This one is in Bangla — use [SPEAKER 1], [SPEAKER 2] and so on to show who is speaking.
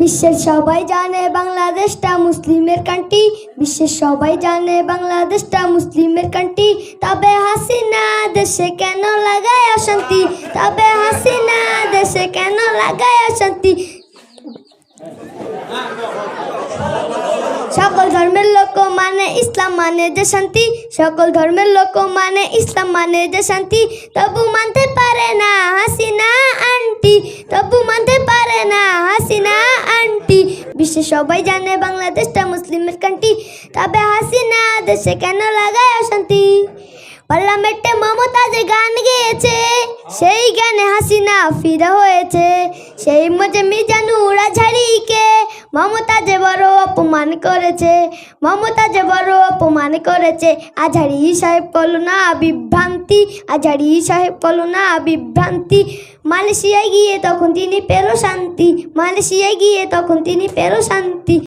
[SPEAKER 1] বিশ্বের সবাই জানে বাংলাদেশটা মুসলিমের কান্ট্রি। বিশ্বের সবাই জানে বাংলাদেশটা মুসলিমের কান্ট্রি। তবে হাসিনা দেশে কেন লাগায় অশান্তি? তবে হাসিনা দেশে কেন লাগায় অশান্তি? সকল ধর্মের লোক মানে ইসলাম মানে যে শান্তি। সকল ধর্মের লোক মানে ইসলাম মানে যে শান্তি। তবু মানতে পারে না হাসিনা আন্টি। তবু মানতে বিশ্বে সবাই জানে বাংলাদেশটা মুসলিমের কান্ট্রি। তবে হাসিনা দেশে কেন লাগায় অশান্তি? পার্লামেন্টে মমতা যে গান গেয়েছে, সেই গানে হাসিনা ফিরে হয়েছে। সেই মজে মিজানুর আঝারিকে মমতা যে বড় অপমান করেছে মমতা যে বড় অপমান করেছে। আঝারি সাহেব বলো না বিভ্রান্তি আঝারি সাহেব বলো না বিভ্রান্তি। মালয়েশিয়ায় গিয়ে তখন তিনি পেল শান্তি মালয়েশিয়ায় গিয়ে তখন তিনি পেল শান্তি।